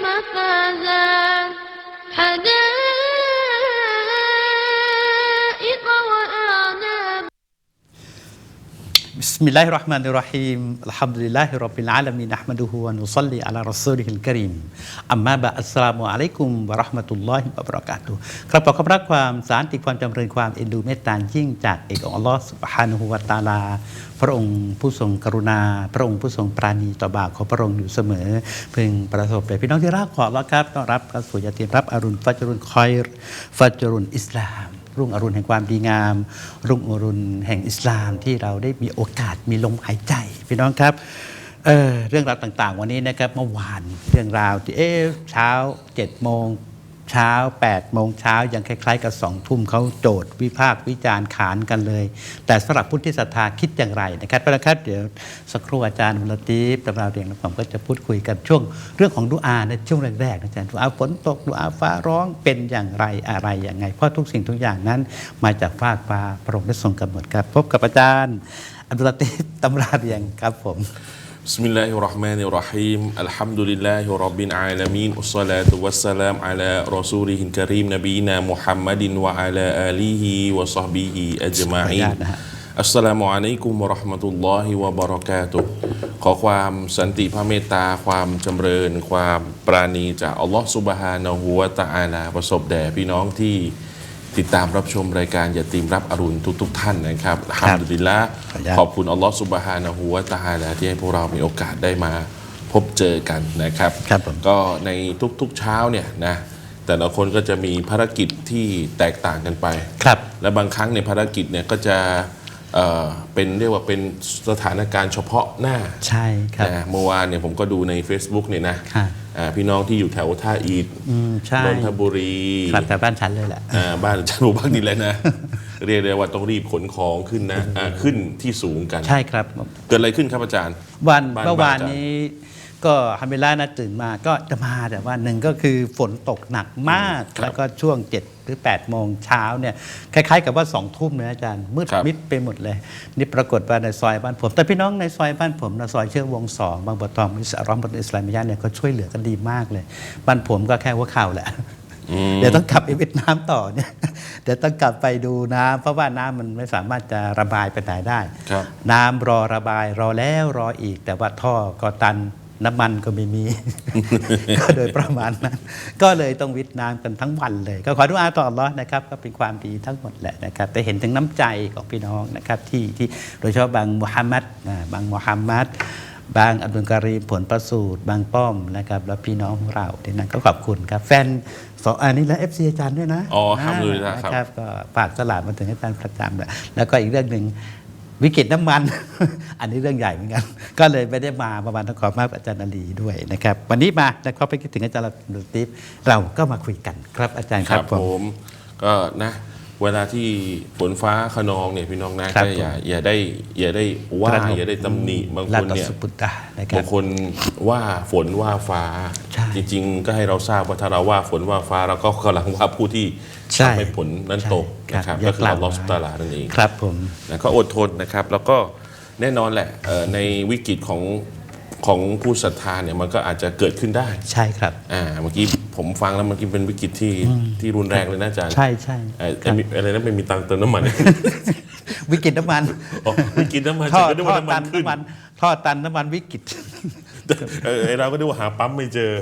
مفازا. بسم الله الرحمن الرحيم الحمد لله رب العالمين نحمده ونصلي على رسوله الكريم أما بعد السلام عليكم ورحمة الله وبركاته ครับขอความรักความสานติความจำเริญความเอ็นดูเมตตายิ่งจากเอกองค์อัลลอฮ์สุบฮานุฮุวาตาลา พระองค์ผู้ทรงกรุณา พระองค์ผู้ทรงปราณีต่อบาปของพระองค์อยู่เสมอ พึงประสบแต่พี่น้องที่รักขอแล้วครับต้อนรับเข้าสู่ยาตีรับอรุณฟัจรุนคอยร์ฟัจรุนอิสลาม รุ่งอรุณแห่งความดีงาม รุ่งอรุณแห่งอิสลามที่เราได้มีโอกาสมีลมหายใจพี่น้องครับเเรื่องราวต่างๆ วันนี้นะครับเมื่อวานเรื่องราวที่เอ๊ะเช้า7จ็ดโมง เช้า8ปดโมงเช้ายังคล้าย ๆ กับสองทุ่มเขาโจทย์วิพากษ์วิจารณ์ขานกันเลย แต่สำหรับผู้ที่ศรัทธาคิดอย่างไรนะครับเพระฉะนั้นครับเดี๋ยวสักครู่อาจารย์มุลตีฟตำราเรียงและผมก็จะพูดคุยกันช่วง เรื่องของดุอาในช่วงแรกๆนะอาจารย์ดุอาฝนตกดุอาฟ้าร้องเป็นอย่างไรอะไรอย่างไง เพราะทุกสิ่งทุกอย่างนั้น มาจากฟากฟ้าพระองค์ได้ทรงกำหนดครับ พบกับอาจารย์อับดุลตีฟตำราเรียงครับผม بسم الله الرحمن الرحيم الحمد لله رب العالمين والصلاة والسلام على رسوله الكريم نبينا محمد وعلى آله وصحبه أجمعين ขออนุญาตนะฮะ อัสสลามุอะลัยกุมวะเราะห์มะตุลลอฮิวะบะเราะกาตุฮ์ขอความสันติพระเมตตา ความจำเริญ ความปราณีจากอัลลอฮ์ซุบฮานะฮูวะตะอาลาประสบแด่พี่น้องที่ ติดตามรับชมรายการอย่าตีมรับอรุณทุกๆท่านนะครับอัลฮัมดุลิลละขออนุญาตขอบคุณอัลลอฮ์ซุบฮานะฮูวะตะอาลาที่ให้พวกเรามีโอกาสได้มาพบเจอกันนะครับครับผมก็ในทุกๆเช้าเนี่ยนะแต่ละคนก็จะมีภารกิจที่แตกต่างกันไปครับ และบางครั้งในยภารกิจเนี่ยก็จะ เอ่อเป็นเรียกว่าเป็นสถานการณ์เฉพาะหน้าใช่ครับ นะเมื่อวานเนี่ยผมก็ดูใน Facebook เนี่ยนะค่ะ อ่าพี่น้องที่อยู่แถวท่าอีดอืมใช่นนทบุรีครับแต่บ้านฉันเลยแหละ อ่าบ้านจันทบุรีเลยนะ เรียกได้ว่าต้องรีบขนของขึ้นนะอ่าขึ้นที่สูงกัน ใช่ครับ เกิดอะไรขึ้นครับอาจารย์ วันบ้านเมื่อวานบ้านนี้ ก็ฮัมเบลล่านะตื่นมาก็จะมาแต่ว่าหนึ่งก็คือฝนตกหนักมากครับแล้วก็ช่วง7จ็ดหรือ8ปดโมงเช้าเนี่ยคล้ายๆกับว่าสองทุ่มนะอาจารย์มืดครับมิดไปหมดเลย นี่ปรากฏว่าในซอยบ้านผม แต่พี่น้องในซอยบ้านผมนะซอยเชื่อวงสองบางบัวทองมิสร้อมบนอิสลามยะเนี่ยเขาช่วยเหลือกันดีมากเลย บ้านผมก็แค่หัว่าเข่าแหละเดี๋ยวต้องกลับไปเวียดนามต่อเนี่ยเดี๋ยวต้องกลับไปดูน้ำเพราะว่าน้ำมันไม่สามารถจะระบายไปไหนได้ครับน้ำรอระบายรอแล้วรออีก แต่ว่าท่อก็ตัน น้ำมันก็ไม่มี ก็โดยประมาณนั้น ก็เลยต้องวิทย์น้ำกันทั้งวันเลย ก็ขอดุอาต่ออัลเลอฮ์นะครับก็เป็นความดีทั้งหมดแหละนะครับแต่เห็นถึงน้ำใจของพี่น้องนะครับที่ที่โดยเฉพาะบางมุฮัมมัดนะบางมุฮัมมัดบางอับดุลการีมผลประสูตร บางป้อมนะครับแล้วพี่น้องของเราที่นั้นก็ขอบคุณครับ แฟนสองอันนี้แล้วเอฟซีอาจารย์ด้วยนะอ๋ออัลฮัมดุลิลลาห์ครับนะครับก็ฝากสลากมาถึงให้ท่านประจำเลยแล้วก็อีกเรื่องหนึ่ง วิกฤตน้ำมัน อันนี้เรื่องใหญ่เหมือนกัน ก็เลยไม่ได้มาประมาณต้องขอมากอาจารย์นาลีด้วยนะครับ วันนี้มาแล้วก็ไปคิดถึงอาจารย์ลุติฟเราก็มาคุยกันครับอาจารย์คครัรับบผมผมก็นะเวลาที่ฝนฟ้าขนองเนี่ยพี่น้องนะครับก็อย่าอย่าได้อย่าได้ว่าตระหนกอย่าได้ตำหนิบางลาคนตัเนี่ยสุปุตตานะครับาบงคนว่าฝนว่าฟ้าใช่จริง ๆ ก็ให้เราทราบว่าถ้าเราว่าฝนว่าฟ้าเราก็กำลังว่าผู้ที่ ใช่ทำให้ฝนนั้นตกใช่นะครับอย่าก็คืออัลลอฮฺกล่าวสุบตาลานั่นเองครับผมนะก็อดทนนะครับ แล้วก็แน่นอนแหละเอ่อในวิกฤตของของผู้ศรัทธาเนี่ยมันก็อาจจะเกิดขึ้นได้ ใช่ครับอ่าเมื่อกี้ผมฟังแล้วเมื่อกี้เป็นวิกฤตที่ที่รุนแรงเลยนะอาจารย์ใช่ใช่เอ่อไอ้มีอะไรนะไม่มีตังค์เติมน้ำมัน วิกฤตน้ำมันอ๋อวิกฤตน้ำมันท่อฉันก็นึกท่อว่าน้ำมัตันนขึ้นน้ำมันท่อตันน้ำมันวิกฤตเออไอ้เราก็นึกว่าหาปั๊มไม่เจอ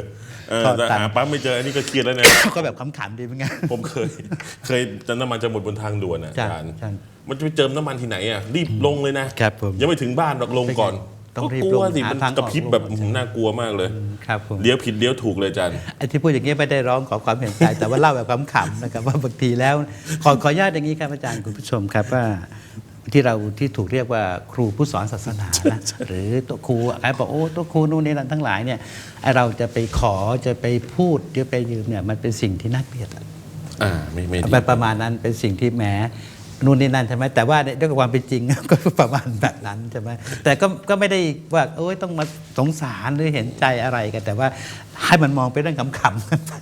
เออท่อแต่ตันหาปั๊มไม่เจออันนี้ก็เครียดแล้วนะ ก็แบบขำๆดีเหมือนกันผมเคย เคยแต่น้ำมันจะหมดบนทางด่วนอะอาใช่จารย์ใช่ มันจะไปเจิมน้ำมันที่ไหนอะรีบลงเลยนะครับผมยังไม่ถึงบ้านหรอกลงก่อนต้องรีบก็กลัวลงสิหามันทางออกกระพริบแบบลงอื้อหือน่ากลัวมากเลยครับผม เลี้ยวผิดเลี้ยวถูกเลยอาจารย์ ไอ้ที่พูดอย่างนี้ไม่ได้ร้องขอความเห็นใจ แต่ว่าเล่าแบบขำๆนะครับว่าบางทีแล้วขอขออนุญาตอย่างนี้ครับอาจารย์คุณผู้ชมครับว่า ที่เราที่ถูกเรียกว่าครูผู้สอนศาสนานะหรือตัวครูไอ้บอกโอ้ตัวครูนู่นนี่นั่นทั้งหลายเนี่ยไอ้เราจะไปขอจะไปพูดจะไปยืมเนี่ยมันเป็นสิ่งที่น่าเกลียดอะอ่าไม่ไม่ดีไปประมาณนั้นเป็นสิ่งที่แหมนู่นนี่นั่นใช่ไหมแต่ว่าในด้วยความเป็นจริงก็ประมาณแบบนั้นใช่ไหมแต่ก็ก็ไม่ได้ว่าโอ้ยต้องมาสงสารหรือเห็นใจอะไรกัน แต่ว่าให้มันมองเป็นเรื่องขำๆกันไป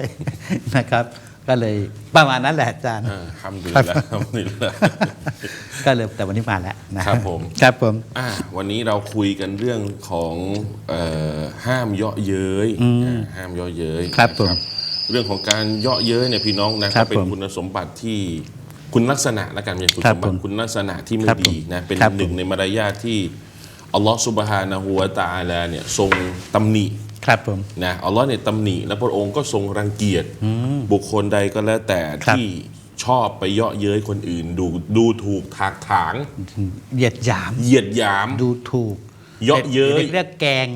นะครับ ก็เลยประมาณนั้นแหละอาจารย์อ่าทำดีแล้วทำดีแล้วก็เลยแต่วันนี้มาแล้วนะครับผมครับผมอ่าวันนี้เราคุยกันเรื่องของเอ่อห้ามเยาะเย้ยอ่าห้ามเยาะเย้ยครับผมนะเรื่องของการเยาะเย้ยเนี่ยพี่น้องนะครัก็บเป็นผมคุณสมบัติที่คุณลักษณะและการเป็นคุณครัสบมบัผติมคุณลักษณะที่ไม่ครับผมดีนะเป็นครับผมหนึ่งในมารยาทที่อัลลอฮฺสุบฮานะฮูวะตะอาลาเนี่ยทรงตำหนิ ครับผมนะอัลลอฮ์เนี่ยตำหนิและพระองค์ก็ทรงรังเกียจบุคคลใดก็แล้วแต่ครับที่ชอบไปเยาะเย้ยคนอื่น ดูดูถูกถากถาง เหยียดหยาม เหยียดหยาม ดูถูก เยาะเย้ยเรียกแกง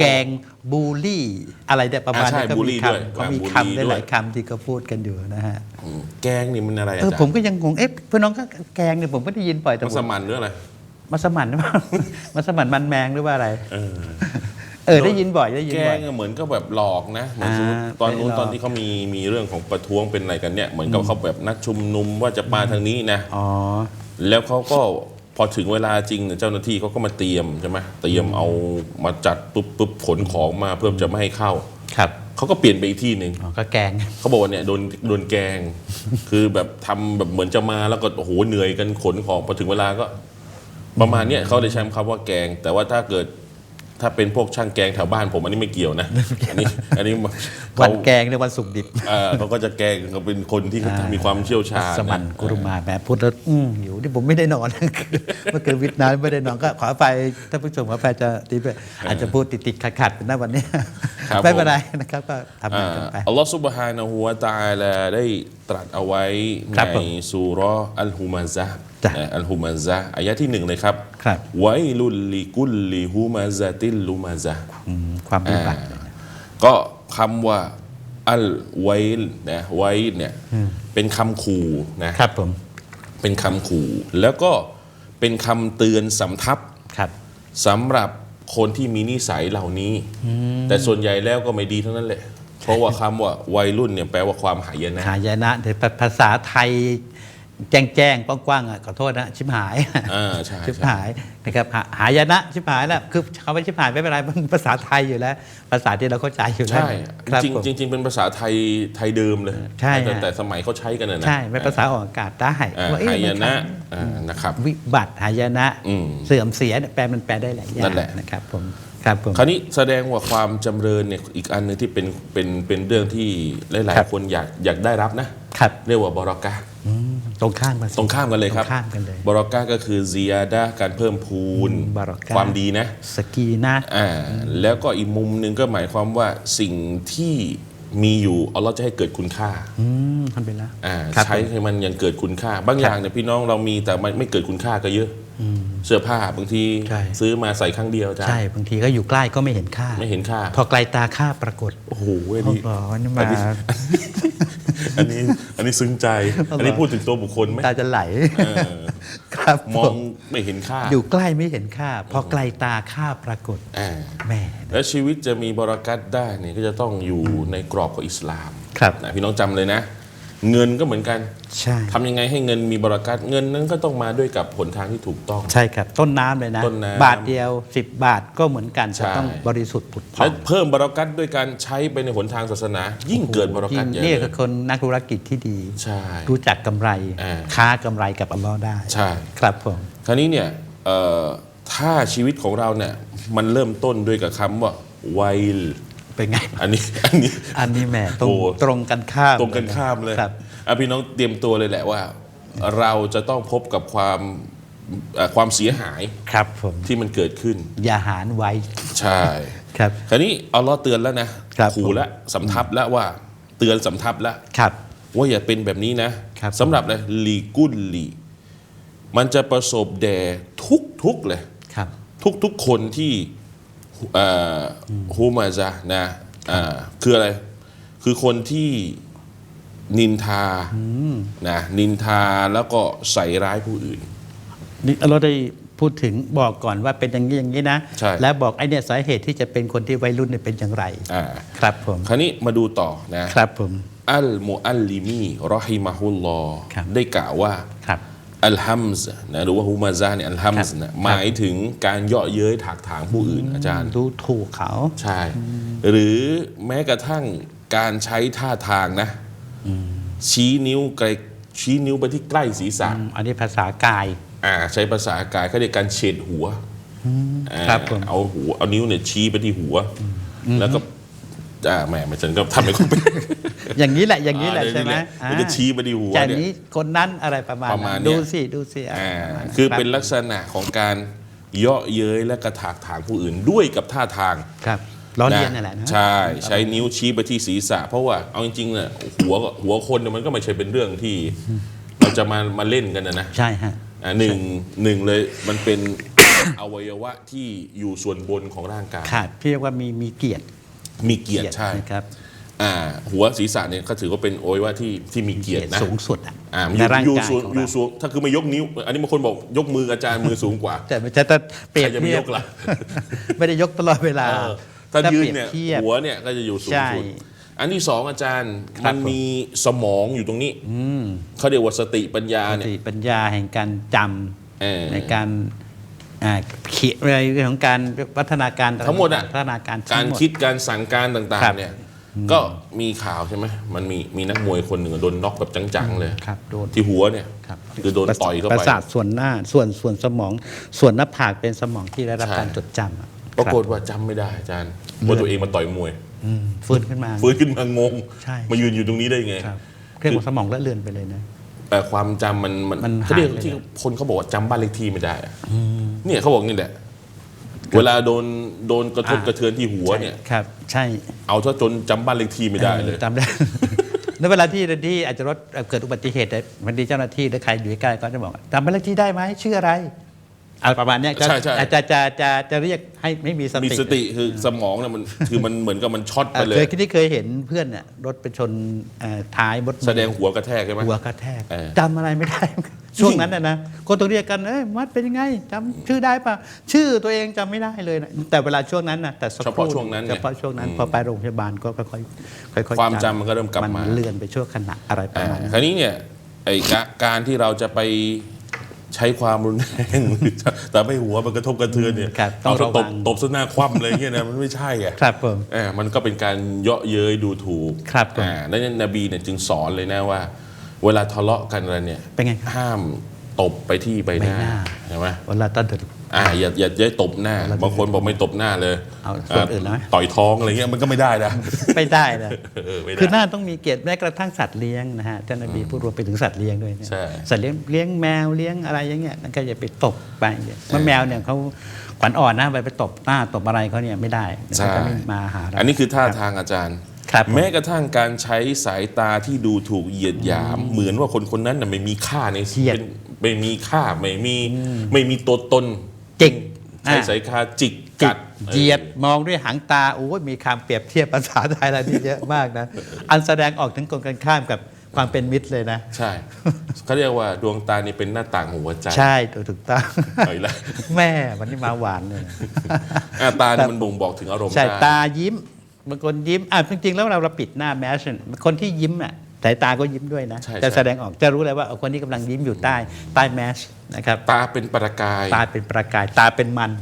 แกงบูลลี่ อะไรเนี่ยประมาณอ่าใช่นี้ก็บูลมีลี่ด้วยคำก็มีอ่าบูลลี่คำได้หลายด้วยคำที่เขาพูดกันอยู่นะฮะอืมแกงนี่มันอะไรเออาอจารผมย์ก็ยังงงเอ๊ะพี่น้องก็แกงเนี่ยผมก็ได้ยินบ่อยแต่มัผสมมั่นหรืออะไรมัสมั่นหรือเปล่ามัสมั่นมันแมงหรือว่าอะไร เออเออได้ยินบ่อยได้ยินแกบ่อยงอะเหมือนก็แบบหลอกนะเหมือนสมมติอ่าตอนนู้นไปหลอก ตอนที่เขามีมีเรื่องของประท้วงเป็นอะไรกันเนี่ยเหมือนกับเขาแบบนัดชุมนุมว่าจะมาทางนี้นะ อ๋อ แล้วเขาก็พอถึงเวลาจริงเนี่ยเจ้าหน้าที่เขาก็มาเตรียมใช่ไหมเตรียมเอามาจัดปุ๊บปุ๊บขนของมาเพื่อจะไม่ให้เข้าครับเขาก็เปลี่ยนไปอีกที่หนึ่ง อ๋อก็แกงเขาบอกว่าเนี่ยโดนโดนแกงคือแบบทำแบบเหมือนจะมาแล้วก็โอ้โหเหนื่อยกันขนของพอถึงเวลาก็ ประมาณเนี้ยเขาได้ใช้คำว่าแกงแต่ว่าถ้าเกิด ถ้าเป็นพวกช่างแกงแถวบ้านผมอันนี้ไม่เกี่ยวนะ อันนี้อันนี้วัเขานแกงในยวันศุกร์ดิบเอ่อเขาก็จะแกงเขาเป็นคนที่เขามีความเชี่ยวชาญสมันนะกุรุมาแหมพูดแล้วอืมหิวที่ผมไม่ได้นอนเมื่อคืนวิทย์น้ำไม่ได้นอนก็ขอไปท่านผู้ชมขอไปจะตีไปอาจจะพูดติดๆขัดๆเป็นหน้าวันนี้ครับไม่เป็นผมไรนะครับก็ทำงานกันไปอ่าอัลลอฮฺซุบฮานะฮูวะตะอาลาได้ตรัสเอาไว้ครับในผมสุเราะห์อัลฮุมาซะห์จ้ะนะอัลฮุมาซะห์อายะที่หนึ่งเลยครับ ครับไวลุลลิกุลลิฮุมาซะติลลุมาซะห์อืมความวิบัติก็คำว่าอัลไวลนะไวลเนี่ยเป็นคำขู่นะครับผมเป็นคำขู่ แล้วก็เป็นคำเตือนสำทับครับสำหรับคนที่มีนิสัยเหล่านี้ แต่ส่วนใหญ่แล้วก็ไม่ดีเท่านั้นแหละเพราะว่าคำว่าวัยรุ่นเนี่ยแปลว่าความหายนะหายนะแต่ภาษาไทย แจ้งแจ้งๆกว้างๆอะขอโทษนะชิบหายอ่าใช่ชิบใช่หายนะครับหาหายนะชิบหายแล้วคือเขาไม่ชิบหายไม่เป็นไรมันภาษาไทยอยู่แล้ว ภาษาที่เราเข้าใจอยู่แล้วใช่ครับจริงผมจริงๆเป็นภาษาไทยไทยเดิมเลยใช่แต่ฮะแต่สมัยเขาใช้กันนะนะใช่ไม่ภาษาออกอากาศได้อ่าว่าเอ๊หายมันะอ่านะครับวิบัติหายนะอืมเสื่อมเสียเนี่ยแปลมันแปลได้หลายอย่านั่งนแหละนะครับผมครับผมคราวนี้แสดงว่าความจำเริญเนี่ยอีกอันหนึงที่เป็นเป็นเป็นเรื่องที่หลายครับๆคนอยากอยากได้รับนะครับเรียกว่าบรอกาอืม ตรงข้ามกันสิตรงข้ามกันเลยครับตรงข้ามกันเลยบรอกาก็คือซียาดาการเพิ่มพูนอืมบารอกาความดีนะสกีนะอ่าแล้วก็อีกมุมหนึ่งก็หมายความว่าสิ่งที่มีอยู่อัลเลอฮ์จะให้เกิดคุณค่าอืมทำไปแล้วอ่าครับใช้ให้มันยังเกิดคุณค่า บางอย่างเนี่ยพี่น้องเรามีแต่มันไม่เกิดคุณค่าก็เยอะเสื้อผ้าบางทีใช่ ซื้อมาใส่ครั้งเดียวจ้าใช่บางทีก็อยู่ใกล้ก็ไม่เห็นค่า ไม่เห็นค่าพอไกลตาค่าปรากฏโอ้โหอันโอ้นี้โหนี่มา อันนี้อันนี้อันนี้ซึ้งใจ อันนี้พูดถึงตัวบุคคลไหมตาจะไหลเออครับมองผไม่เห็นค่า อยู่ใกล้ไม่เห็นค่า พอไกลตาค่าปรากฏอ่าแหม่และชีวิตจะมีบรากัตได้เนี่ยก็จะต้องอยู่ในกรอบของอิสลามครับนะพี่น้องจำเลยนะ เงินก็เหมือนกัน ใช่ทำยังไงให้เงินมีบรากัตเงินนั้นก็ต้องมาด้วยกับหนทางที่ถูกต้อง ใช่ครับ ต้นน้ำเลยนะ ต้นน้ำบาทเดียว 10 บาทก็เหมือนกันใช่จะต้องบริสุทธิ์ผุดผ่อและงเพิ่มบรากัตด้วยการใช้ไปในหนทางศาสนา ยิ่งเกิดบรากัยิ่ตงเยอะนี่เลคือยคนนักธุรกิจที่ดี ใช่ รู้จักกำไร อ่าค้ากำไรกับอัลลอฮ์ได้ใช่ ครับผม คราวนี้เนี่ยเอ่อถ้าชีวิตของเราเนี่ยมันเริ่มต้นด้วยกับคำว่าไวลเป็นไง อันนี้อันนี้ อันนี้แหม่ตรงโอ้ตรงกันข้ามตรงกันข้ามเลย ครับ อะพี่น้องเตรียมตัวเลยแหละว่า เราจะต้องพบกับความเอ่อความเสียหายครับผมที่มันเกิดขึ้น อย่าหารไว้ใช่ ครับ คราวนี้อัลลอฮ์เตือนแล้วนะครับขู่แล้วสำทับแล้วว่า เตือนสำทับแล้ว ครับ ว่าอย่าเป็นแบบนี้นะครับ สำหรับอะไรลีกุลลี มันจะประสบแด่ทุกทุกๆเลย ครับ ทุกทุกๆคนที่เอ่ออฮูมาซะนะอ่าคืออะไร คือคนที่ นินทานะนินทาแล้วก็ใส่ร้ายผู้อื่นนี่เราได้พูดถึงบอกก่อนว่าเป็นอย่างนี้อย่างนี้นะใช่แล้วบอกไอ้เนี่ยสาเหตุที่จะเป็นคนที่วัยรุ่นเนี่ยเป็นอย่างไรอ่าครับผมคราวนี้มาดูต่อนะครับผมอัลมุอัลลิมีรอฮิมะฮุลลอฮ์ครับได้กล่าวว่าครับอัลฮัมส์นะหรือว่าฮูมาซาเนี่ยอัลฮัมส์นะหมายถึงการเยาะเย้ยถากถางผู้อื่นอาจารย์ดูถูกเขาใช่ หรือแม้กระทั่งการใช้ท่าทางนะ ชี้นิ้วไกลชี้นิ้วไปที่ใกล้ศีรษะอืมอันนี้ภาษากายอ่าใช้ภาษากายเขาเรียกการเฉดหัวอ่าครับผมเอาหัวเอานิ้วเนี่ยชี้ไปที่หัว แล้วก็อ่าแหมมันฉันก็ทำไม่ค่อยเป็นอย่างนี้แหละอย่างนี้แหละอ่าใช่ไหมแล้วก็ชี้ไปที่หัวจากเนี่ยนี้คนนั้นอะไรประมาณประมาณนั้นเนี่ยดูสิดูสิะอ่าประมาณนั้นคือรับเป็นลักษณะของการเยาะเย้ยและกระถากถางผู้อื่นด้วยกับท่าทางครับ ล้อเลียนนั่นแหละนะใช่ใช้นิ้วชี้ไปที่ศีรษะ เพราะว่าเอาจริงๆเนี่ยหัวหัวคนเนี่ยมันก็ไม่ใช่เป็นเรื่องที่ เราจะมามาเล่นกันนะนะใช่ฮะอ่าหนึ่งหนึ่งเลยมันเป็นอวัยวะที่อยู่ส่วนบนของร่างกายขาดพี่เรียกว่ามีมีเกียรติมีเกียรติใช่นะครับอ่าหัวศีรษะเนี่ยเขาถือว่าเป็นอวัยวะที่ที่มีเกียรตินะสูงสุดอะอ่าในร่างอยู่กายสูงของอยู่เราสูงถ้าคือไม่ยกนิ้ว อันนี้บางคนบอกยกมืออาจารย์มือสูงกว่า แต่ไม่ใช่ถ้าเปรียบใครจะไม่เทียยบกล่ะไม่ได้ยกตลอดเวลา เออถ้ายืนปรีบเนี่ยทีบหัวเนี่ยก็จะอยู่สูงใช่ สุดอันที่สองอาจารย์ครัมับนผมมีสมองอยู่ตรงนี้เขาเรียกว่าสติปัญญาสเนี่ยติปัญญาแห่งการจเออำในการอ่าเขียนอะไรเรื่องของการวัฒนาการทั้งหมดอะ พัฒนาการการทั้งหม คิดการสั่งการต่างครับ ๆเนี่ยก็มีข่าวใช่ไหมมันมีมีนักมวยคนหนึ่งโดนน็อกแบบจังๆเลย ครับโดน ที่หัวเนี่ยครับคือโดนต่อยเข้าประไป สาทส่วนหน้าส่วนส่วนสมอง ส่วนหน้าผากเป็นสมองที่ได้รับใช่ การจดจำอะ ปรากฏคบว่าจำไม่ได้อาจารย์ว่าตัวเองมาต่อยมวย อืมฟื้นขึ้นมา ฟื้นขึ้นมางง ใช่ มายืนอยู่ตรงนี้ได้ไงครับเครื่องของสมองละเลือนไปเลยนะ แต่ความจำมันมันมันเขาเรียกหายไปที่เลย คนเขาบอกว่าจำบ้านเลขที่ไม่ได้อะเนี่ยเขาบอกนี่แหละ เวลาโดนโดนกระทบอ่ากระเทือนที่หัวเนี่ยครับ ใช่เอาซะจนจำบ้านเลขที่ไม่ได้เลย ออจำได้ แล้วเวลาที่ที่อาจจะรถเกิดอุบัติเหตุเนี่ยบางทีเจ้าหน้าที่หรือใครอยู่ใกล้ๆก็จะบอกจำบ้านเลขที่ได้ไหมชื่ออะไร อะไรประมาณเนี้ยจะใช่ใช่ อาจจะจะจะจะเรียกให้ไม่มีสติมีสติคือสมองเนี่ยมันคือมันเหมือนกับมันช็อตไปอะเลเคยยที่เคยเห็นเพื่อนเนี่ยรถไปชนเอ่อท้ายรถเมล์ แสดงหัวกระแทกใช่ไหม หัวกระแทกเออจำอะไรไม่ได้ ช่วงนั้นนะนะก็ต้องเรียกกันเอ้ยมัดเป็นยังไงจำชื่อได้ปะชื่อตัวเองจำไม่ได้เลยนะแต่เวลาช่วงนั้นนะแต่สักเฉครู่พาะช่วงนั้นไงเฉพาะช่วงนั้นอืมพอไปโรงพยาบาลก็ค่อยๆค่อยๆความจำมันก็เริ่มกลับมานเลือนไปชั่วขณะอะไรประอ่ามาณนั้น คราวนี้เนี่ยไอ้กะการที่เราจะไป ใช้ความรุนแรงหรือจะแต่ไม่หัวมันกระทบกระเทือนเนี่ยครับต้อเอางซะระตวับงตบซะหน้าคว่ำเลยเนี่ยนะมันไม่ใช่อะครับผมเออมันก็เป็นการเยาะเย้ยดูถูกครับผมอ่าดังนั้นนบีเนี่ยจึงสอนเลยนะว่า เวลาทะเลาะกันอะไรเนี่ยเป็นไงครับห้ามตบไปที่ใบหน้าใบหน้าใช่ไหมเวลาตอนเด็ก อ่าอย่าอย่าอย่าตบหน้า บางคนบอกไม่ตบหน้าเลยเอาส่วนอื่นแล้วไหมต่อยท้องอะไรเงี้ยมันก็ไม่ได้นะไม่ได้เลยเออไม่ได้ คือหน้าต้องมีเกียรติแม้กระทั่งสัตว์เลี้ยงนะฮะท่านนบีพูดรวมไปถึงสัตว์เลี้ยงด้วยเนี่ยใช่ สัตว์เลี้ยงเลี้ยงแมวเลี้ยงอะไรอย่างเงี้ยนั่นก็อย่าไปตบไปเนี่ยเพราะแมวเนี่ยเขาขวัญอ่อนนะไปไปตบหน้าตบอะไรเขาเนี่ยไม่ได้เดี๋ยวใช่เขาจะไม่มาหาเรา อันนี้คือท่าทางอาจารย์ ครับผม แม้กระทั่งการใช้สายตาที่ดูถูกเหยียดหยาม เหมือนว่าคนคนนั้นน่ะไม่มีค่าในเหยียดเป็นไม่มีค่าไม่มีไม่มีตัวตน จิกใช้อ่าสายตาจิกจิกักดเหยียดมองด้วยหางตาโอ้ยมีคำเปรียบเทียบภาษาไทยอะไรที่เยอะมากนะ อันแสดงออกถึงกลกันข้ามกับความเป็นมิตรเลยนะ ใช่เขาเรียกว่าดวงตานี่เป็นหน้าต่างของหัวใจ ใช่ถูกต้องเอาอีกแล้วแม่วันนี้มาหวานเลยอ่าตาเนี่ยมันบ่งบอกถึงอารมณ์ใช่ได้ตายิ้มบางคนยิ้มอะจริงๆแล้วเราเราปิดหน้าแมสคนที่ยิ้มอะ สายตาก็ยิ้มด้วยนะ ใช่จะใช่ แสดงออกจะรู้เลยว่าเอาคนนี้กำลังยิ้มอยู่ใต้ใต้แมสนะครับ ตาเป็นประกาย ตาเป็นประกายตาเป็นมัน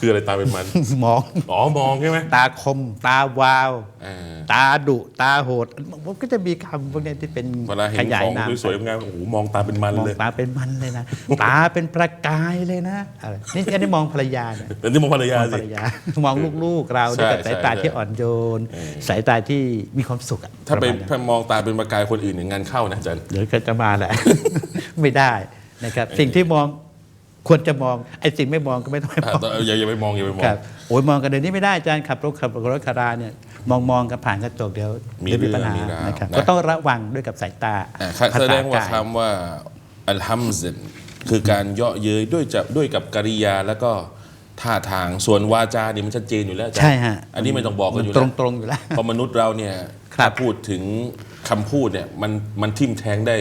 คืออะไรตาเป็นมัน มอง อ๋อ มองใช่ไหมตาคม ตาวาว อ่าตาดุ ตาโหดมันก็จะมีคำพวกเนี้ยที่เป็นเวลาเห็ขนยาขยองนามสวยๆงามๆโอ้โหมองตาเป็นมันมองเลยตาเป็นมันเลยนะ ตาเป็นประกายเลยนะอะไรนี่อันนี้มองภรรยาเนี่ย แต่ที่มองภรรยามองภสิ รรยา มองลูกๆเราด้วยกับใช่สายตาใช่ ที่อ่อนโยนเออสายตาที่มีความสุขอะถ้าไปประมณนั้นถ้ามองตาเป็นประกายคนอื่นเนี่ยงานเข้านะอาจารย์ เดี๋ยวก็จะมาแหละ ไม่ได้นะครับ สิ่งที่มอง ควรจะมองไอ้สิ่งไม่มองก็ไม่ต้องไปมอ่าองแต่อย่าอย่าไปมองอย่าไปมองครับโอ้ยมองกันเดี๋ยวนี้ไม่ได้อาจารย์ขับรถขับรถคาราเนี่ยมองมองกันผ่านกระจกเดี๋ยวมีเดี๋ยวมีปัญหาเรื่องมีราวนะครับนะก็ต้องระวังด้วยกับสายตาอ่าภาแสษาดงว่ากายคำว่าอัลฮัมซินคือการเยาะเย้ยด้วยจะด้วยกับกริยาแล้วก็ท่าทางส่วนวาจาเนี่ยมันชัดเจนอยู่แล้วอาจารย์ใช่ฮะอันนี้ไม่ต้องบอกกันอยู่ตแล้รวงตรงๆอยู่แล้วเพราะมนุษย์เราเนี่ยครับถ้าพูดถึงคำพูดเนี่ยมันมันทิ่มแทงได้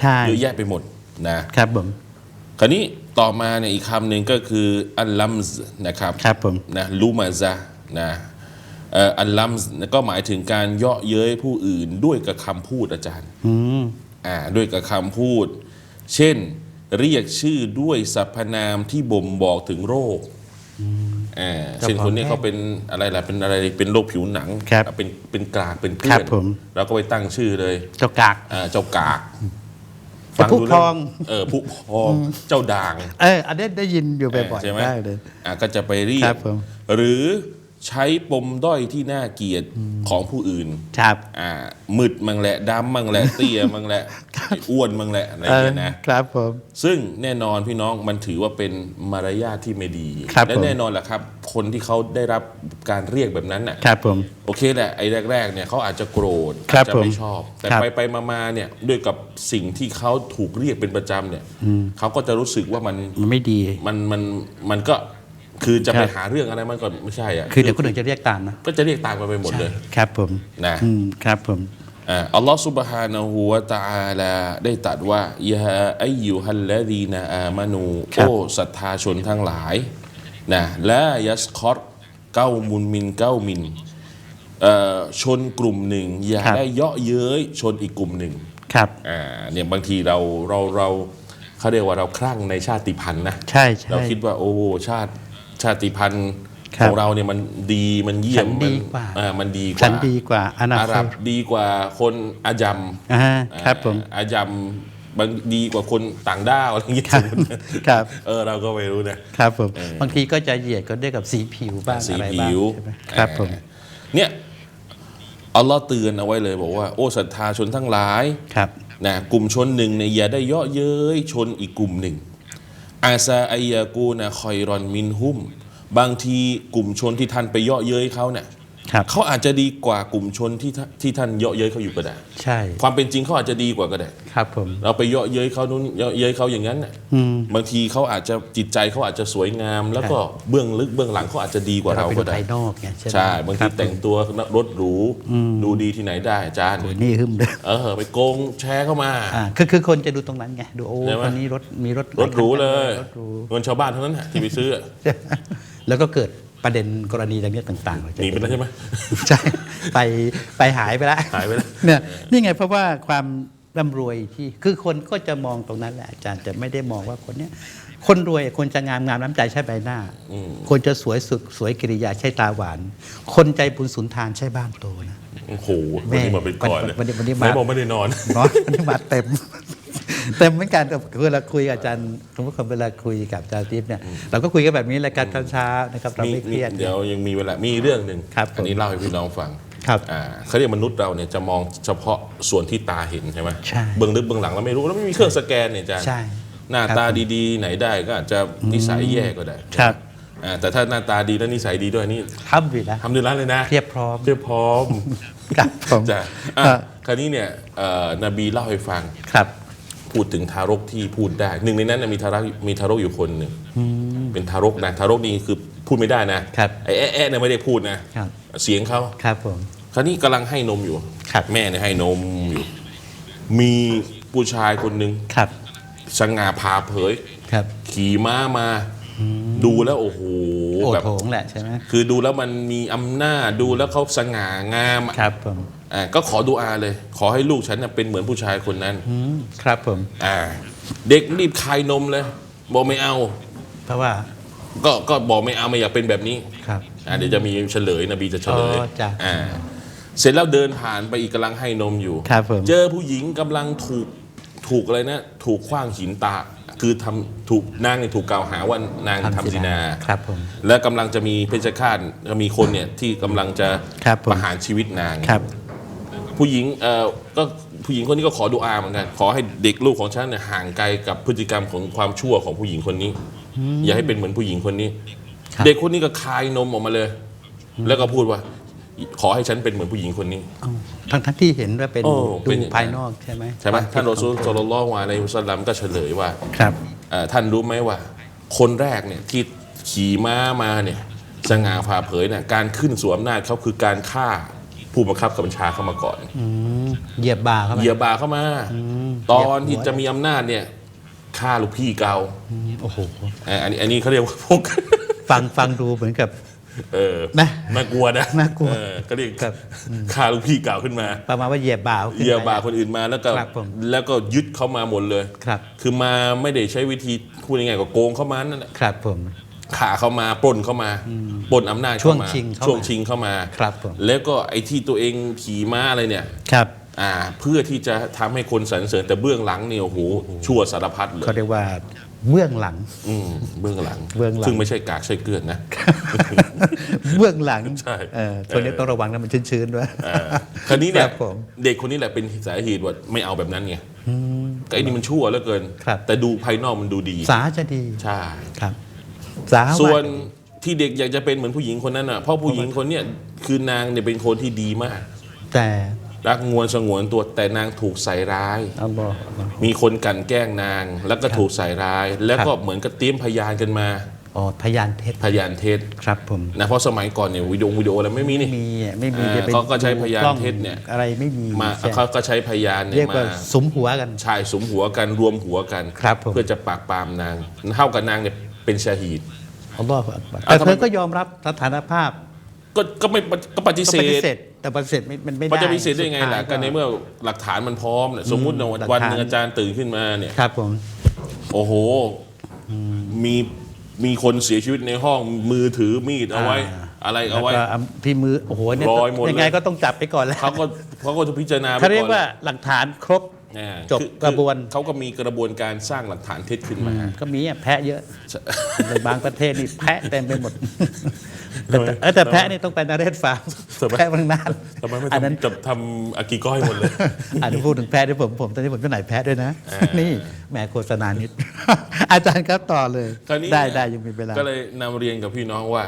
ใช่เยอะแยะไปหมดนะครับผมคราวนี้ ต่อมาเนี่ยอีกคำหนึ่งก็คืออัลลัมส์นะครับครับผมนะลูมาซะนะเอ่ออัลลัมส์ก็หมายถึงการเยาะเย้ยผู้อื่นด้วยกับคำพูดอาจารย์อืมอ่าด้วยกับคำพูด เช่นเรียกชื่อด้วยสรรพนามที่บ่มบอกถึงโรคอ่าเจ้าเช่นคนนี้ของแม่เขาเป็นอะไรล่ะเป็นอะไรเป็นโรคผิวหนังครับเป็นเป็นกรากเป็นเกครัลื่บอนผมเราก็ไปตั้งชื่อเลย เจ้ากากอ่าเจ้ากาก แต่ผู้ดูพแล้วอง เออผู้พองเจ้าด่าง เอออันนี้ได้ยินอยู่บ่อยใช่ไหม ๆได้เลย อะก็จะไปเรียครักบผม หรือ ใช้ปมด้อยที่น่าเกลียดของผู้อื่นครับอ่ามืดมังแหละดำมังแหละเตี้ยมังแหละอ้วนมังแหละอะไรอเอย่างอเงี้ยนะครับผมซึ่งแน่นอนพี่น้องมันถือว่าเป็นมารยาทที่ไม่ดีครับและผมแน่นอนแหละครับ คนที่เขาได้รับการเรียกแบบนั้นน่ะครับผมโอเคแหละไอ้แรกๆเนี่ยเขาอาจจะโกรธครัอาบจจะผมไม่ชอบ แต่ครับไปไปๆมาๆเนี่ยด้วยกับสิ่งที่เขาถูกเรียกเป็นประจำเนี่ยเขาก็จะรู้สึกว่ามันมันไม่ดีมันมันมันก็ คือจะ ครั ไป บ หาเรื่องอะไรมันก็ไม่ใช่อ่ะ คือเดี๋ยวคนอื่นจะเรียกตามนะ ก็จะเรียกตามกันไปหมดเลย ครับผม นะ อืมครับผม อ่าอัลลอฮฺ سبحانه และ تعالى ได้ตรัสว่ายาอายุฮัลลดีนาอามานู ครั โอ้ บ ศรัทธาชนทั้งหลายนะและยัสคอตเก้ามุนมินเก้ามินเอ่อชนกลุ่มหนึ่ง อย่าได้เยาะเย้ยชนอีกกลุ่มหนึ่ง ครับ อ่าเนี่ยบางทีเราเราเราเขาเรียกว่าเราคลั่งในชาติพันธุ์นะ ใช่ใช่ เราคิดว่าโอ้ชาติ ชาติพันธุ์ครัขบองเราเนี่ยมันดีมันเยี่ยฉัมนดีมันกว่า อ่ามันดีกฉัว่านดีกว่าอานาอาหรับดีกว่าคนอายัมอ่าครับผม อ่าอายัมบางดีกว่าคนต่างด้าวอะไรอย่างเงี้ยครับครับ เออเราก็ไม่รู้นะ ครับผมบางทีก็จะเหยียดก็ด้วยกับสีผิวบ้างสีอะไรผิบ้างวใช่ไหมครับผม อ่าเนี่ยอัลลอฮ์เตือนเอาไว้เลยบอกว่า โอ้ศรัทธาชนทั้งหลายครับ นะกลุ่มชนหนึ่งเนี่ยอย่าได้เยาะเย้ยชนอีกกลุ่มหนึ่ง อาซาอายากูนะคอยรอนมินหุม บางทีกลุ่มชนที่ท่านไปเยาะเย้ยเขาเนี่ย เขาอาจจะดีกว่ากลุ่มชนที่ท่าที่ท่านเยาะเย้ยเขาอยู่ก็ได้ใช่ ความเป็นจริงเขาอาจจะดีกว่าก็ได้ครับผมเราไปเยาะเย้ยเขานู้นเยาะเย้ยเขาอย่างนั้นน่ะอืมบางทีเขาอาจจะจิตใจเขาอาจจะสวยงาม แล้วก็เบื้องลึกเบื้องหลังเขาอาจจะดีกว่าเราไปก็ดูได้ภายนอกไงใช่ไหมใช่บางคทีรับแต่งตัวรถหรูดูดีที่ไหนได้อาจารย์โอ้ยนี่หึมเลยเออไปโกงแชร์เข้ามาอ่าคือคือคนจะดูตรงนั้นไงดูโอ้ใช่ไหมคนนี้รถมีรถรถหรูเลยรถหรูเงินชาวบ้านเท่านั้นน่ะที่ไปซื้ออะแล้วก็เกิด ประเด็นกรณีต่างๆต่างๆเราจะหนีไปแล้วใช่ไหมใช่ไปไปหายไปแล้วหายไปแล้วเนี่ยนี่ไงเพราะว่าความร่ำรวยที่คือคนก็จะมองตรงนั้นแหละอาจารย์จะไม่ได้มองว่าคนเนี้ยคนรวยคนจะงามงามน้ำใจใช่ใบหน้า คนจะสวยสุดสวยกิริยาใช่ตาหวาน คนใจบุญสุนทานใช่บ้านโตนะโอ้โหวันนี้มาเป็นก่อนเลยวันนี้วันนี้ไหมานบอกไม่ได้นอนเนาะวันนี้มาเต็ม เต็มเหมือนกันแต่เวลาคุยกับอาจารย์สมมติคนเวลาคุยกับอาจารย์ทิพย์เนี่ยเราก็คุยกันแบบนี้รายการเช้าๆนะครับเรามีไม่เคมีรียด เดี๋ยวยังมีเวลามีเรื่องหนึ่งครับผมอันี้เล่าให้พี่น้องฟังครับอ่าเขาเรียกมนุษย์เราเนี่ยจะมองเฉพาะส่วนที่ตาเห็นใช่ไหมใช่ เบื้องลึกเบื้องหลังเราไม่รู้แล้วไม่มีเครื่องสแกนเนี่ยอาจารย์ ใช่ หน้าครับตาดีๆ ไหนได้ก็อาจจะนิสัยแย่ก็ได้ครับ อ่าแต่ถ้าหน้าตาดีแล้วนิสัยดีด้วยนี่ทำดีแล้วทำด้วยร้านเลยนะเพียบพร้อมเพียบพร้อม ครับผม จ้ะอะเอ่อ คราวนี้เนี่ยเอ่อนบีเล่าให้ฟัง ครับ พูดถึงทารกที่พูดได้ หนึ่งในนั้นนะมีทารกมีทารกอยู่คนหนึ่งเป็นทารกนะทารกนี่คือพูดไม่ได้นะครับ ไอ้แอะแอะเนี่ยไม่ได้พูดนะ ครับ เสียงเขาครับผม คราวนี้กำลังให้นมอยู่ ครับ แม่เนี่ยให้นมอยู่ มีผู้ชายคนหนึ่งครับ สง่าผ่าเผย ครับขี่ม้ามา ดูแล้วโอ้โหโอแบบ โถงแหละใช่ไหมคือดูแล้วมันมีอำนาจดูแล้วเขาสง่างามอะครับผม อ่าก็ขอดูอาเลย ขอให้ลูกฉันน่ะเป็นเหมือนผู้ชายคนนั้น อืมครับผม อ่า เด็กรีบคายนมเลยบอกไม่เอา เพราะว่า ก็ก็บอกไม่เอาไม่อยากเป็นแบบนี้ครับ อ่าเดี๋ยวจะมีเฉลยนบีจะเฉลยอ๋อจ้ะอ่าเสร็จแล้วเดินผ่านไปอีกกำลังให้นมอยู่ครับผม เจอผู้หญิงกำลังถูกถูกอะไรนะถูกขว้างหินตา คือทำถูกนางเนี่ยถูกกล่าวหาว่านางทำซินา ครับผม และกำลังจะมีเพชฌฆาตก็มีคนเนี่ยที่กำลังจะครับผมประหารชีวิตนางครับ ผู้หญิงเอ่อก็ผู้หญิงคนนี้ก็ขอดูอาเหมือนกัน ขอให้เด็กลูกของฉันเนี่ยห่างไกลกับพฤติกรรมของความชั่วของผู้หญิงคนนี้ อย่าให้เป็นเหมือนผู้หญิงคนนี้ ครับ เด็กคนนี้ก็คายนมออกมาเลย แล้วก็พูดว่า ขอให้ฉันเป็นเหมือนผู้หญิงคนนี้ เอ้าทั้งทั้งที่เห็นว่าเป็นโอ้ดูเป็นอย่างนั้น ภายนอกใช่ไหมใช่ไหมควท่านคิดรอซูลของสลลัลลอฮุอะลัยฮิวะซัลลัมก็เฉลยว่า ครับ เอ่อท่านรู้ไหมว่า คนแรกเนี่ยที่ขี่ม้ามาเนี่ยสง่าผ่าเผยเนี่ยการขึ้นสู่อำนาจเขาคือการฆ่า ผู้บังคับบัญชาเข้ามาก่อนอืมเหยียบบ่าเข้าไปเหยียบบ่าเข้ามามตอนที่เหยียบหัวจะมีอำนาจเนี่ยฆ่าลูกพี่เกาอืมโอ้โหอ่าอันนี้อันนี้เขาเรียกว่าพวกฟังฟังดูเหมือนกับ เออนะน่ากลัวนะน่ากลัวเออก็เรียกครับฆ่าลูกพี่เก่าขึ้นมาประมาณว่าเหยียบบ่าขึ้นเหยียบไปบ่าคนอื่นมาแล้วก็ครับผมแล้วก็ยึดเขามาหมดเลยครับ คือมาไม่ได้ใช้วิธีพูดยังไงก็โกงเข้ามานั่นแหละครับผม ขาเข้ามาปล้นเข้ามาปล้นอำนาจเข้ามาช่วงชิงเข้ามาช่วงชิงเข้ามาครับผมแล้วก็ไอ้ที่ตัวเองขี่ม้าอะไรเนี่ยครับอ่าเพื่อที่จะทำให้คนสรรเสริญแต่เบื้องหลังเนี่ยโอ้โหชั่วสารพัดเลยเขาเรียกว่าเบื้องหลังอืมเบื้องหลังเบื้องหลังซึ่งไม่ใช่กากใช่เกลือนนะ เบื้องหลังใช่เออตัวนี้ต้องระวังนะมันชื้นๆด้วยอ่าคราวนี้เนี่คยรับผมเด็กคนนี้แหละเป็นสาเหตุว่าไม่เอาแบบนั้นไงก็ไอ้นี่มันชั่วเหลือเกินครับแต่ดูภายนอกมันดูดี สาจะดีใช่ครับ สาส่วนาที่เด็กอยากจะเป็นเหมือนผู้หญิงคนนั้นอะเพราะผู้หญิงคนเนี้ยคือนางเนี่ยเป็นคนที่ดีมาก แต่รักงวนสงวนตัวแต่นางถูกใส่ร้ายอัลลอฮ์อัลลอฮ์มีคนกลันแกล้งนาง แล้วก็ถูกใส่ร้าย แล้วก็ครับเหมือนกับเตรียมพยานกันมาอ๋อพยานเท็จพยานเท็จครับผมนะเพราะสมัยก่อนเนี่ยวิดีโอวิดีโออะไรไม่มีนี่มีอะไม่มีอ่าจะไปเขาก็ใช้พยานดูกล้องเท็จเนี่ยอะไรไม่มีมาใช่เขาก็ใช้พยานเนี่เรียยกว่ามาสมหัวกันชายสมหัวกันรวมหัวกันครับผมเพื่อจะปราบปรามนางเท่ากับนางเนี่ย เป็นชาฮีด อัลลอฮ์อักบัรอะแต่ทำไมเธอก็ยอมรับสถานภาพก็ก็ไม่ก็ปฏิก็เสปฏิธเสธแต่ปฏิเสธไม่มันไม่ได้มันจะปฏิเสธได้ยังไงล่ะสุดท้ายก็ในเมื่อหลักฐานมันพร้อมเนี่ยสมมุตินะหลักวันฐานหนึงอาจารย์ตื่นขึ้นมาเนี่ย ครับผม โอ้โห มีมีคนเสียชีวิตในห้องมือถือมีดเอาไว้อะไรแล้วเอาไว้ก็ที่มือโอ้โหเนี่ยรอยหมดเลย ยังไงก็ต้องจับไปก่อนแล้วเขาก็เขาก็จะพิจารณาไปเขาเรียกก่อนว่าหลักฐานครบ อ่าจบคือกระบวน เขาก็มีกระบวนการสร้างหลักฐานเท็จขึ้นมา ก็มีอะแพะเยอะในบางประเทศนี่แพะเต็มไปหมดแต่แต่เออแต่แพะนี่ต้องไปนาเรศฟาร์มทำไม แพะบางนานทำไมไม่อันนั้น ทำจับทำอากิก้อยหมดเลย อันนี้พูดถึงแพะด้วยผมผมตอนนี้ผมจะไหนแพะด้วยนะอ่านี่แหมโฆษณานิด อาจารย์ครับต่อเลย คราวนี้ได้เนี่ยได้ยังมีเวลา ก็เลยนำเรียนกับพี่น้องว่า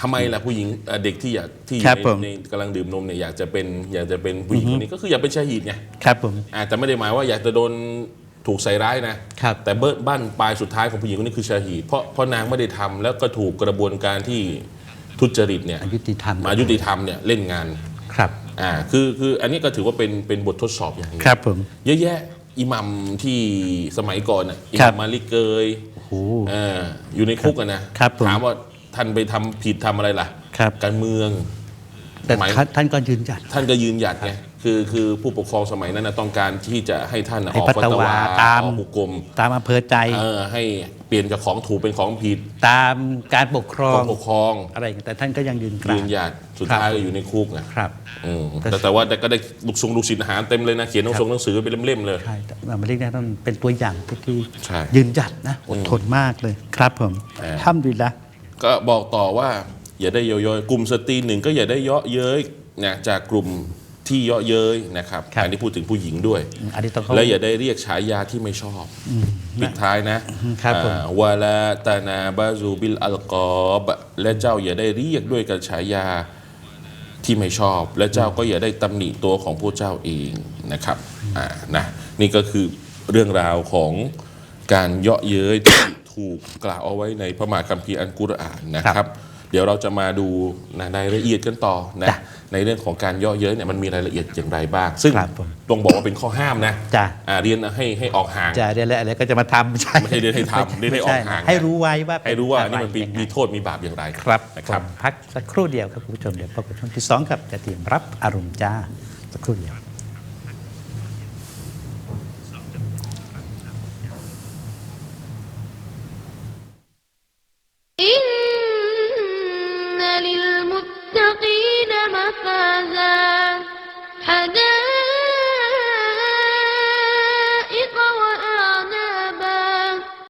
ทำไมล่ะผู้หญิงเอ่อเด็กที่อยากที่ครับในผม ในกำลังดื่มนมเนี่ยอยากจะเป็นอยากจะเป็นผู้หญิงคนนี้ก็คืออยากเป็นชาฮีดไงครับผม อ่าแต่ไม่ได้หมายว่าอยากจะโดนถูกใส่ร้ายนะครับ แต่เบิ้ลบ้านปลายสุดท้ายของผู้หญิงคนนี้คือชาฮีดเพราะเพราะนางไม่ได้ทำแล้วก็ถูกกระบวนการที่ทุจริตเนี่ยอายุติธรรมมายุติธรรมเนี่ยเล่นงานครับ อ่าคือคืออันนี้ก็ถือว่าเป็นเป็นบททดสอบอย่างหนึง ครับผม เยอะแยะอิหมัมที่สมัยก่อนอะอิหครัมับมมาลิกเกยโอ้โห เอ่ออยู่ในคุกอะนะครับผมถามว่า ท่านไปทำผิดทำอะไรล่ะ ครับ การเมืองแต่หมายท่านท่านก็ยืนหยัด ท่านก็ยืนหยัดไงคือคือผู้ปกครองสมัยนั้นนะต้องการที่จะให้ท่านน่ะให้ออกพัฟัตตวาวาตามออกหุกกลมตามอำเภอใจเออให้เปลี่ยนจากของถูกเป็นของผิด ตามการปกครอของงปกครองอะไรอย่างเงี้ยแต่ท่านก็ยังยืนกรายืบนหยัดสุดท้ายก็อยู่ในคุกนะครับอืมแต่แต่แต่ว่าแต่ก็ได้ลูกทรงลูกศิษย์อาหารเต็มเลยนะเขียนหนังสือหนังสือเป็นเล่มๆเลยใช่แต่อเมริกาต้องเป็นตัวอย่างที่ที่ใช่ยืนหยัดนะอดทนมากเลยครับผมเออทำดีละ ก็บอกต่อว่าอย่าได้เยาะเย้ยกลุ่มสตรีหนึ่งก็อย่าได้เยาะเย้ยนะจากกลุ่มที่เยาะเย้ยนะครับอันนี้พูดถึงผู้หญิงด้วย อันนี้ต้องเขาและอย่าได้เรียกฉายาที่ไม่ชอบปิดท้ายนะครับผม อ่าวาลาตานาบาซูบิลอัลกอบและเจ้าอย่าได้เรียกด้วยกันฉายาที่ไม่ชอบ และเจ้าก็อย่าได้ตำหนิตัวของผู้เจ้าเองนะครับอ่านะนี่ก็คือเรื่องราวของการเยาะเย้ยที่ ถูกกล่าวเอาไว้ในพระมหาคัมภีร์อันกุรอานนะคครัรับบเดี๋ยวเราจะมาดูนะในรายละเอียดกันต่อนะจ้ะในเรื่องของการเยาะเย้ยเนี่ยมันมีรายละเอียดอย่างไรบ้าง ซึ่งครับผมต้องบอกว่าเป็นข้อห้ามนะจ้ะ อ่าเรียนให้ให้ออกห่าง จะเรียนอะไรอะไรก็จะมาทำไม่ใช่ไม่ใช่เรียนให้ทำเรียนให้ออกห่าง ให้รู้ไว้ว่าให้รู้ว่าอันเป็นี่มันมีอะไรยังไงมีโทษมีบาปอย่างไรครับนะครับ ผมพักสักครู่เดียวครับคุณผู้ชมเดี๋ยวพบกับช่วงที่สองครับจะเตรียมรับอารมณ์จ้าสักครู่เดียว